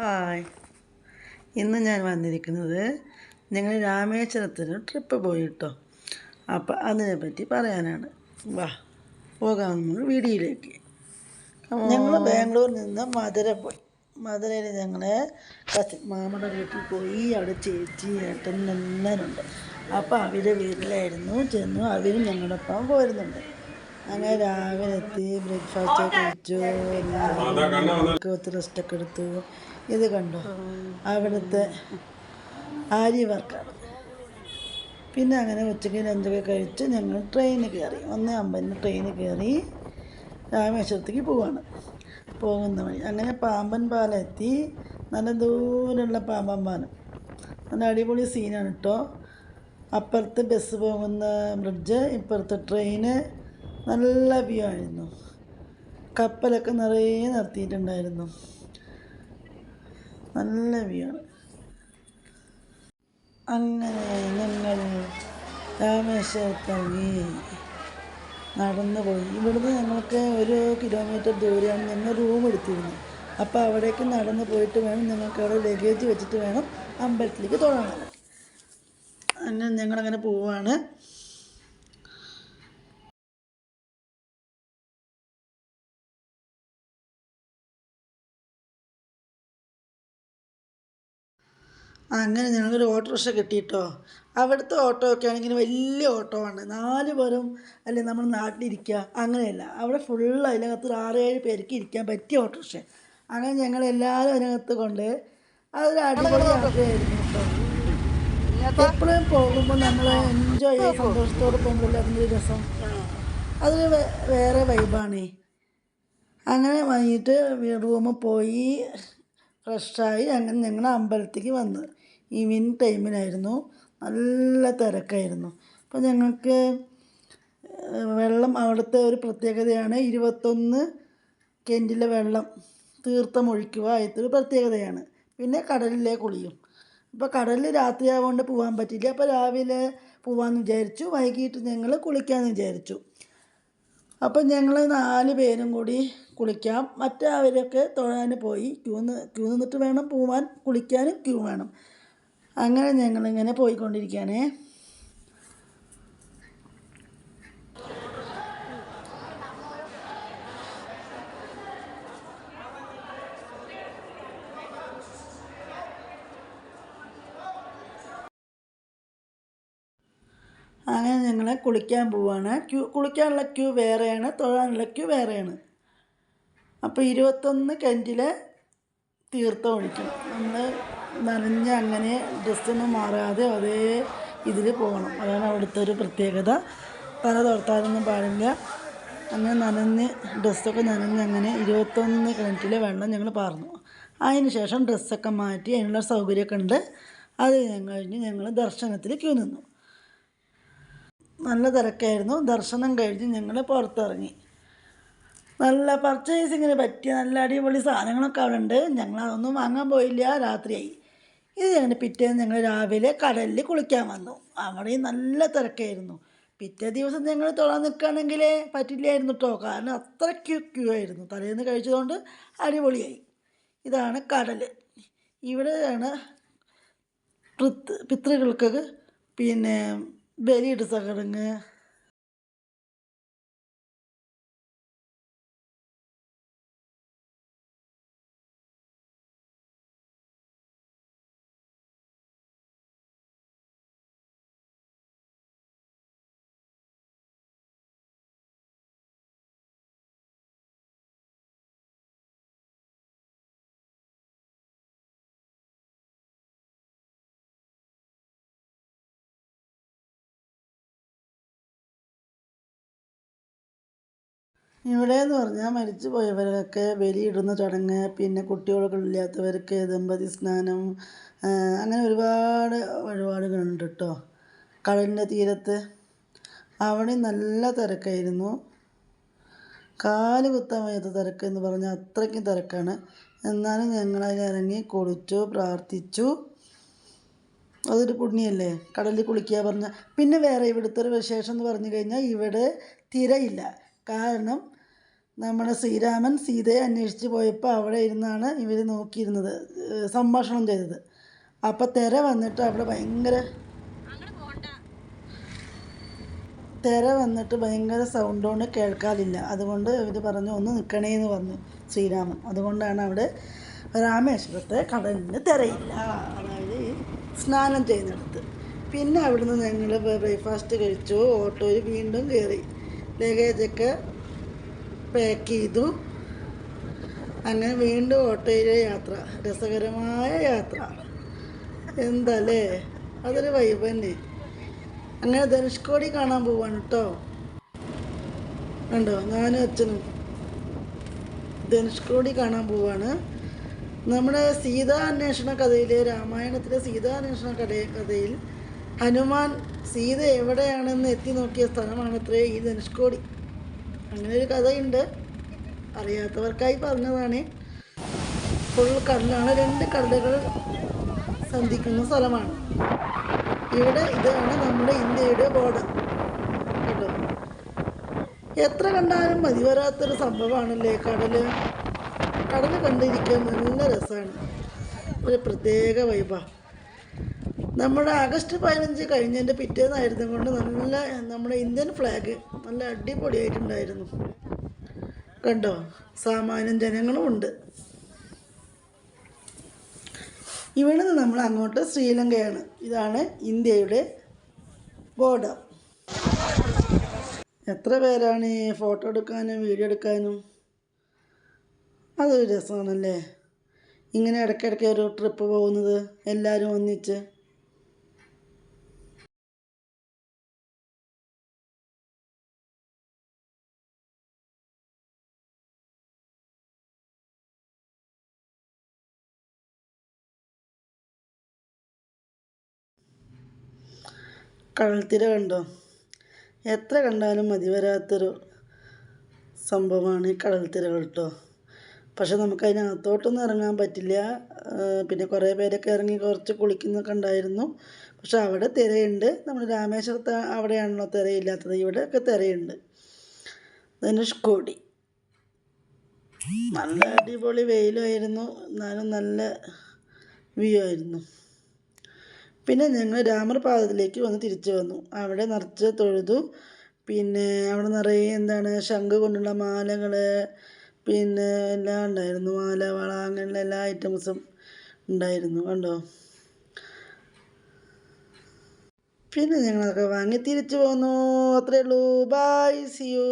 Hi. ഇന്ന് ഞാൻ വന്നിരിക്കുന്നത് ഞങ്ങൾ രാമേശ്വരത്തിന് ട്രിപ്പ് പോയി കേട്ടോ അപ്പം അതിനെപ്പറ്റി പറയാനാണ്. വാ പോകാം നമ്മൾ വീടിയിലേക്ക്. ഞങ്ങൾ ബാംഗ്ലൂരിൽ നിന്ന് മധുര പോയി. മധുരയിൽ ഞങ്ങൾ കസി മാമയുടെ വീട്ടിൽ പോയി. അവിടെ ചേച്ചി ഏട്ടൻ നിന്നുണ്ട് അപ്പോൾ അവരുടെ വീട്ടിലായിരുന്നു. ചെന്നു അവരും ഞങ്ങളുടെ ഒപ്പം പോരുന്നുണ്ട്. അങ്ങനെ രാവിലെ എത്തി ബ്രേക്ക്ഫാസ്റ്റ് കഴിച്ചു എല്ലാവരും ഒത്തിരി റെസ്റ്റൊക്കെ ഇത് കണ്ടു? അവിടുത്തെ ആര്യ വർക്കാണ്. പിന്നെ അങ്ങനെ ഉച്ചയ്ക്ക് ലഞ്ചൊക്കെ കഴിച്ച് ഞങ്ങൾ ട്രെയിനിൽ കയറി. ഒന്ന് അമ്പതിന് ട്രെയിനിൽ കയറി രാമേശ്വരത്തേക്ക് പോവാണ്. പോകുന്ന വഴി. അങ്ങനെ പാമ്പൻ പാലം എത്തി. നല്ല ദൂരമുള്ള പാമ്പൻ പാലം. നല്ല അടിപൊളി സീനാണ് കേട്ടോ അപ്പുറത്ത് ബസ് പോകുന്ന ബ്രിഡ്ജ് ഇപ്പുറത്ത് ട്രെയിന് നല്ല വ്യൂ ആയിരുന്നു. കപ്പലൊക്കെ നിറയെ നിർത്തിയിട്ടുണ്ടായിരുന്നു. നല്ല വ്യൂ ആണ്. അങ്ങനെ ഞങ്ങൾ രാമേശ്വരത്തിറങ്ങി നടന്നു പോയി ഇവിടുന്ന് ഞങ്ങൾക്ക് ഒരു കിലോമീറ്റർ ദൂരെയാണ് ഞങ്ങൾ റൂം എടുത്തിരുന്നത്. അപ്പോൾ അവിടേക്ക് നടന്ന് പോയിട്ട് വേണം ഞങ്ങൾക്ക് അവിടെ ലഗേജ് വെച്ചിട്ട് വേണം അമ്പലത്തിലേക്ക് തുടങ്ങാൻ അങ്ങനെ ഞങ്ങളങ്ങനെ പോവാണ്. അങ്ങനെ ഞങ്ങളൊരു ഓട്ടോറിക്ഷ കിട്ടിയിട്ടോ? അവിടുത്തെ ഓട്ടോ ഒക്കെ ആണെങ്കിൽ വലിയ ഓട്ടോ ആണ്. നാല് പേരും അല്ലെ നമ്മൾ നാട്ടിലിരിക്കുക? അങ്ങനെയല്ല. അവിടെ ഫുള്ള് അതിനകത്ത് ഒരു ആറ് ഏഴ് പേർക്ക് ഇരിക്കാൻ പറ്റിയ ഓട്ടോറിക്ഷ. അങ്ങനെ ഞങ്ങൾ എല്ലാവരും അതിനകത്ത് കൊണ്ട് അതൊരു അടിപൊളി യാത്രയായിരുന്നു കേട്ടോ. എപ്പോഴും പോകുമ്പോൾ നമ്മൾ എൻജോയ് ചെയ്ത് സന്തോഷത്തോടെ പോകുമ്പോഴല്ലേ അതിന്റെ ഒരു രസം. അതൊരു വേറെ വൈബാണേ അങ്ങനെ വൈകിട്ട് റൂമിൽ പോയി ഫ്രഷായി അങ്ങനെ ഞങ്ങൾ അമ്പലത്തേക്ക് വന്നു. ഈവനിങ് ടൈമിലായിരുന്നു നല്ല തിരക്കായിരുന്നു. അപ്പോൾ ഞങ്ങൾക്ക് വെള്ളം അവിടുത്തെ ഒരു പ്രത്യേകതയാണ്. ഇരുപത്തൊന്ന് കെന്റിലെ വെള്ളം തീർത്ഥം ഒഴിക്കുക ആയത്തൊരു പ്രത്യേകതയാണ്. പിന്നെ കടലിലെ കുളിയും. ഇപ്പോൾ കടലിൽ രാത്രിയാവുകൊണ്ട് പോകാൻ പറ്റില്ല. അപ്പോൾ രാവിലെ പോകാമെന്ന് വിചാരിച്ചു. വൈകിട്ട് ഞങ്ങൾ കുളിക്കാമെന്ന് വിചാരിച്ചു. അപ്പം ഞങ്ങൾ നാല് പേരും കൂടി കുളിക്കാം. മറ്റവരൊക്കെ തൊഴാൻ പോയി. ക്യൂ ക്യൂ നിന്നിട്ട് വേണം പോവാൻ. കുളിക്കാനും ക്യൂ വേണം. അങ്ങനെ ഞങ്ങളിങ്ങനെ പോയിക്കൊണ്ടിരിക്കുകയാണേ. അങ്ങനെ ഞങ്ങൾ കുളിക്കാൻ പോവാണ്. ക്യൂ കുളിക്കാനുള്ള ക്യൂ വേറെയാണ് തൊഴാനുള്ള ക്യൂ വേറെയാണ്. അപ്പോൾ ഇരുപത്തൊന്ന് കെന്റിലെ തീർത്ഥം ഒഴിക്കും. നമ്മൾ നനഞ്ഞ് അങ്ങനെ ഡ്രസ്സൊന്നും മാറാതെ അതേ ഇതിൽ പോകണം. അതാണ് അവിടുത്തെ ഒരു പ്രത്യേകത. തല തോർത്താനൊന്നും പാടില്ല. അങ്ങനെ നനഞ്ഞ് ഡ്രസ്സൊക്കെ നനഞ്ഞ് അങ്ങനെ ഇരുപത്തൊന്ന് കിണറ്റിലെ വെള്ളം ഞങ്ങൾ പാർന്നു. അതിന് ശേഷം ഡ്രസ്സൊക്കെ മാറ്റി അതിനുള്ള സൗകര്യമൊക്കെ ഉണ്ട്. അത് കഴിഞ്ഞ് ഞങ്ങൾ ദർശനത്തിൽ ക്യൂ നിന്നു. നല്ല തിരക്കായിരുന്നു. ദർശനം കഴിഞ്ഞ് ഞങ്ങൾ പുറത്തിറങ്ങി. നല്ല പർച്ചേസിങ്ങിന് പറ്റിയ നല്ല അടിപൊളി സാധനങ്ങളൊക്കെ അവിടെ ഉണ്ട് ഞങ്ങൾ അതൊന്നും വാങ്ങാൻ പോയില്ല. രാത്രിയായി. ഇത് ഞങ്ങൾ പിറ്റേന്ന് ഞങ്ങൾ രാവിലെ കടലിൽ കുളിക്കാൻ വന്നു. അവിടെയും നല്ല തിരക്കായിരുന്നു. പിറ്റേ ദിവസം ഞങ്ങൾ തൊഴാൻ നിൽക്കുകയാണെങ്കിൽ പറ്റില്ലായിരുന്നു കേട്ടോ കാരണം അത്ര ക്യൂ ക്യൂ ആയിരുന്നു. തലേന്ന് കഴിച്ചതുകൊണ്ട് അടിപൊളിയായി. ഇതാണ് കടൽ ഇവിടെയാണ് പിതൃ പിതൃകൾക്ക് പിന്നെ ബലിയിട്ട ചടങ്ങ് ഇവിടെ എന്ന് പറഞ്ഞാൽ മരിച്ചു പോയവരൊക്കെ ബലിയിടുന്ന ചടങ്ങ് പിന്നെ കുട്ടികളില്ലാത്തവർക്ക് ദമ്പതി സ്നാനം അങ്ങനെ ഒരുപാട് വഴിപാടുകളുണ്ട് കേട്ടോ കടലിന്റെ തീരത്ത്. അവിടെ നല്ല തിരക്കായിരുന്നു. കാൽ കുത്താൻ വയ്യാത്ത തിരക്ക് എന്ന് പറഞ്ഞാൽ അത്രയ്ക്കും തിരക്കാണ്. എന്നാലും ഞങ്ങൾ അതിലിറങ്ങി കുളിച്ചു പ്രാർത്ഥിച്ചു. അതൊരു പുണ്യല്ലേ? കടലിൽ കുളിക്കുക പറഞ്ഞാൽ പിന്നെ വേറെ ഇവിടുത്തെ ഒരു വിശേഷം എന്ന് പറഞ്ഞു കഴിഞ്ഞാൽ ഇവിടെ തിരയില്ല. കാരണം നമ്മുടെ ശ്രീരാമൻ സീതയെ അന്വേഷിച്ച് പോയപ്പോൾ അവിടെ ഇരുന്നാണ് ഇവർ നോക്കിയിരുന്നത് സംഭാഷണം ചെയ്തത്. അപ്പോൾ തിര വന്നിട്ട് അവിടെ ഭയങ്കര തിര വന്നിട്ട് ഭയങ്കര സൗണ്ടോണ്ട് കേൾക്കാതില്ല. അതുകൊണ്ട് ഇവർ പറഞ്ഞു ഒന്ന് നിൽക്കണേ എന്ന് പറഞ്ഞു ശ്രീരാമൻ. അതുകൊണ്ടാണ് അവിടെ രാമേശ്വരത്തെ കടലിന് തിരയില്ല. അതായത് ഈ സ്നാനം ചെയ്യുന്നിടത്ത്. പിന്നെ അവിടുന്ന് ഞങ്ങൾ ബ്രേക്ക്ഫാസ്റ്റ് കഴിച്ചു ഓട്ടോയിൽ വീണ്ടും കയറി ലഗേജൊക്കെ പാക്ക് ചെയ്തു അങ്ങനെ വീണ്ടും ഓട്ടോയിലെ യാത്ര. രസകരമായ യാത്ര. എന്തല്ലേ? അതൊരു വൈബ് തന്നെ. അങ്ങനെ ധനുഷ്കോടി കാണാൻ പോവാണ് കേട്ടോ കണ്ടോ? ഞാനും അച്ഛനും. ധനുഷ്കോടി കാണാൻ പോവാണ്. നമ്മുടെ സീതാ അന്വേഷണ കഥയിൽ രാമായണത്തിലെ സീതാ അന്വേഷണ കഥ കഥയിൽ ഹനുമാൻ സീത എവിടെയാണെന്ന് എത്തി നോക്കിയ സ്ഥലമാണത്രേ ഈ ധനുഷ്കോടി. അങ്ങനെ ഒരു കഥയുണ്ട്. അറിയാത്തവർക്കായി പറഞ്ഞതാണ്. ഫുൾ കടലാണ് രണ്ട് കടലുകൾ സന്ധിക്കുന്ന സ്ഥലമാണ്. ഇവിടെ ഇതാണ് നമ്മുടെ ഇന്ത്യയുടെ ബോർഡർ കേട്ടോ? എത്ര കണ്ടാലും മതി വരാത്തൊരു സംഭവമാണല്ലേ കടൽ? കടൽ കണ്ടിരിക്കാൻ നല്ല രസമാണ്. ഒരു പ്രത്യേക വൈബാ നമ്മുടെ ആഗസ്റ്റ് പതിനഞ്ച് കഴിഞ്ഞതിന്റെ പിറ്റേന്നായിരുന്നു കൊണ്ട് നല്ല നമ്മുടെ ഇന്ത്യൻ ഫ്ലാഗ് നല്ല അടിപൊളിയായിട്ടുണ്ടായിരുന്നു. കണ്ടോ? സാമാന്യം ജനങ്ങളും ഉണ്ട്. ഇവിടെ നിന്ന് നമ്മൾ അങ്ങോട്ട് ശ്രീലങ്കയാണ്. ഇതാണ് ഇന്ത്യയുടെ ബോർഡർ എത്ര പേരാണ് ഈ ഫോട്ടോ എടുക്കാനും വീഡിയോ എടുക്കാനും? അതൊരു രസമാണല്ലേ? ഇങ്ങനെ ഇടയ്ക്കിടയ്ക്ക് ഒരു ട്രിപ്പ് പോകുന്നത് എല്ലാവരും ഒന്നിച്ച്. കടൽത്തിര കണ്ടോ? എത്ര കണ്ടാലും മതി വരാത്തൊരു സംഭവമാണ് ഈ കടൽത്തിര കേട്ടോ പക്ഷെ നമുക്കതിനകത്തോട്ടൊന്നും ഇറങ്ങാൻ പറ്റില്ല. പിന്നെ കുറേ പേരൊക്കെ ഇറങ്ങി കുറച്ച് കുളിക്കുന്നൊക്കെ ഉണ്ടായിരുന്നു. പക്ഷെ അവിടെ തിരയുണ്ട്. നമ്മൾ രാമേശ്വരത്ത് അവിടെയാണല്ലോ തിരയില്ലാത്തത്. ഇവിടെയൊക്കെ തിരയുണ്ട്. ധനുഷ്കോടി നല്ല അടിപൊളി വെയിലായിരുന്നു. എന്നാലും നല്ല വ്യൂ ആയിരുന്നു. പിന്നെ ഞങ്ങൾ രാമർപാദത്തിലേക്ക് വന്ന് തിരിച്ചു വന്നു. അവിടെ നിറച്ച് തൊഴുതു. പിന്നെ അവിടെ നിറയെ എന്താണ് ശംഖ് കൊണ്ടുള്ള മാലകൾ പിന്നെ എല്ലാം ഉണ്ടായിരുന്നു. മാല വള അങ്ങനെയുള്ള എല്ലാ ഐറ്റംസും ഉണ്ടായിരുന്നു. കണ്ടോ? പിന്നെ ഞങ്ങളൊക്കെ വാങ്ങി തിരിച്ചു പോന്നു. അത്രേ ഉള്ളൂ. By C U